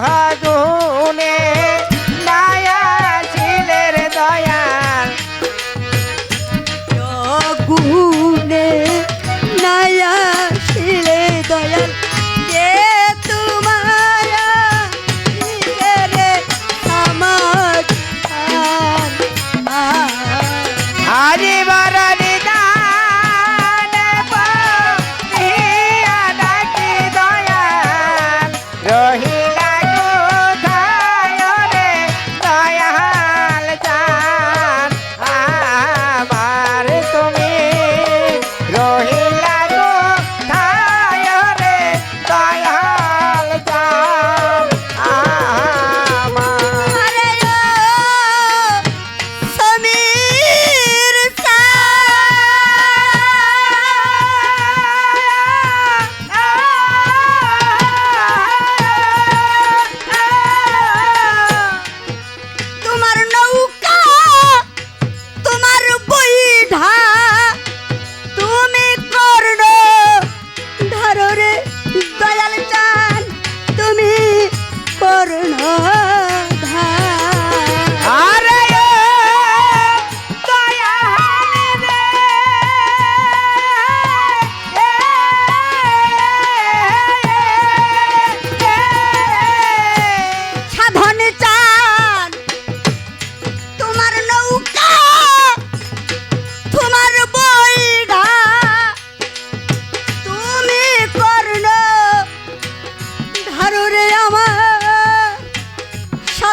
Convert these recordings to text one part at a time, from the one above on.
গুণে নায়া শিলের দয়া গুণে নাই আসিলে দয়া কে তোমার আমার আজি বরণি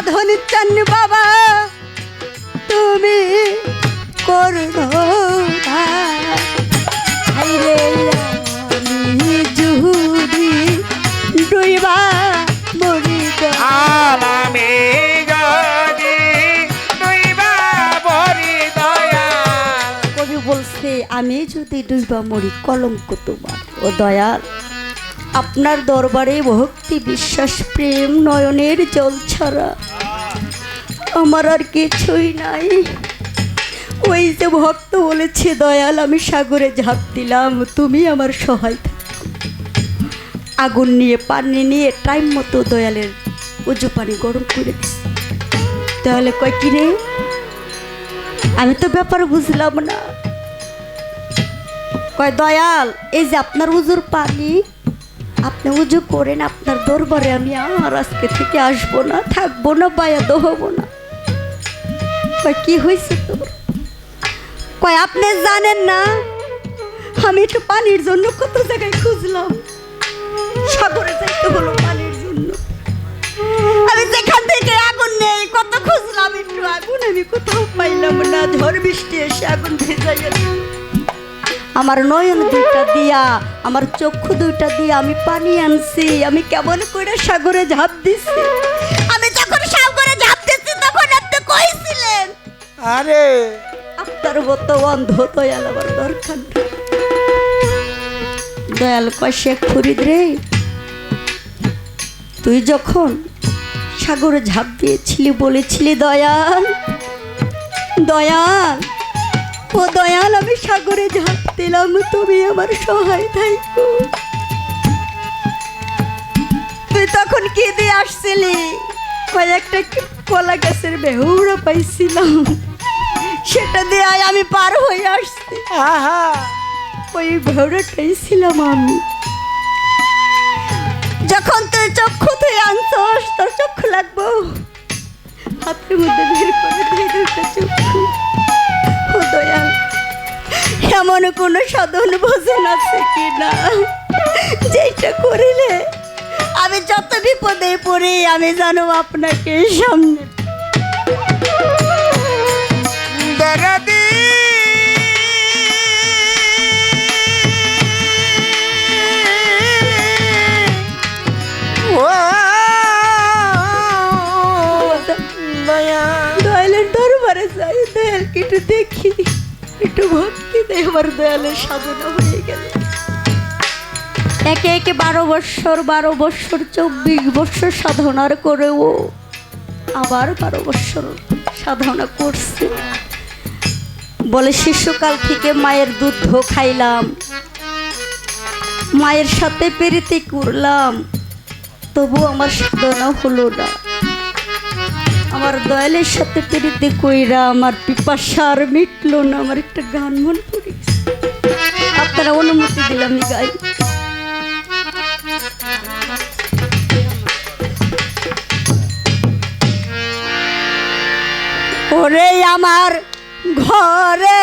সাধন চান বাবা তুমি হাইরে আমি জুহুদি ডুইবা বলছে আমি যদি ডুইবা মরি কলঙ্ক তোমার ও দয়াল। আপনার দরবারে ভক্তি বিশ্বাস প্রেম নয়নের জল ছাড়া। আমার আর কিছুই নাই। ওই যে ভক্ত বলেছে, দয়াল, আমি সাগরে ঝাঁপ দিলাম, তুমি আমার সহায়। আগুন নিয়ে, পানি নিয়ে, টাইম মতো দয়ালের উজু পানি গরম করে দয়ালে কয়, কি রে? আমি তো ব্যাপার বুঝলাম না। কয়, দয়াল, এই যে আপনার উজুর পানি, আপনি উজু করেন, আপনার দরবারে আমি আর আজকে থেকে আসব না, থাকব না বায়া দহবো না। কয় কি হয়েছে তোর? কয়, আপনি জানেন না? আমি একটু পানির জন্য কত জায়গায় খুঁজলাম। সাগরে যাইতে হলো পানির জন্য। আমি যেখান থেকে আগুন নেই, কত খুঁজলাম একটু আগুন। আমি কোথাও পাইলাম না, ঝড় বৃষ্টি এসে আগুন ভেজাইয়া আমার নয়ন দুইটা দিয়া, আমার চক্ষু দুইটা দিয়া আমি পানি আনছি। আমি কেমন করে সাগরে ঝাঁপ দিছি? আরে। আপনার মতো অন্ধ দয়াল আমার দরকার দয়াল কয় শেখ রে, তুই যখন সাগরে ঝাঁপ দিয়েছিলি বলেছিলি, দয়াল দয়াল, ও দয়াল, আমি সাগরে ঝাঁপ দিলাম, তুমি আমার সহায় থাইকো। তুই তখন কি দিয়ে আসছিলি? কয়েকটা কলা গাছের বেহুড়া পাইছিলাম। সেটা দিয়ে আমি পার হয়ে আসছি। আহা। ওই ভেউড়াটাই ছিলাম আমি। যখন তুই চক্ষু তুই আনছস তোর চক্ষু লাগবো। হাতের মধ্যে বের করে দিয়ে চক্ষু। ও দয়াল এমন কোনো সাধন ভোজন আছে কি না যেটা করিলে আমি যত বিপদে পড়ি আমি জানো আপনাকে সামনে একটু দেখি। একটু ভক্তি সাধনা হয়ে গেল। একে একে বারো বৎসর বারো বৎসর, চব্বিশ বৎসর সাধনার করেও আবার বারো বৎসর সাধনা করছে। বলে, শিশুকাল থেকে মায়ের দুধ খাইলাম, মায়ের সাথে পেরিতে করলাম, তবু আমার সাধনা হলো না। আমার দয়ালের সাথে পেরিতে কইরা আমার পিপাসার মিটলো না। আমার একটা গান মন পড়ে আপনারা অনুমতি দিলাম গাই ওরে আমার ঘরে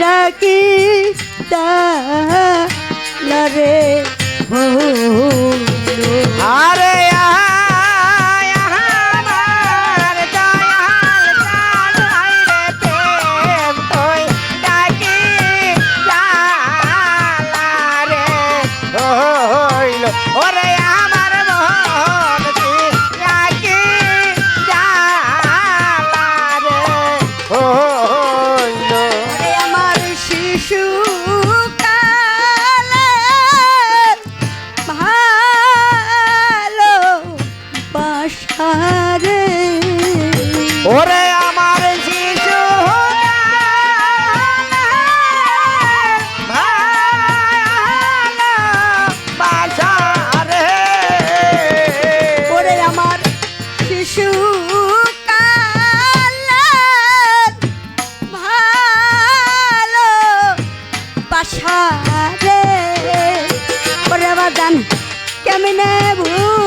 ডাকি জালা রে। হইল ওরে আমার মন। বাসারে ওরে আমার জান কেমনে ভুইলা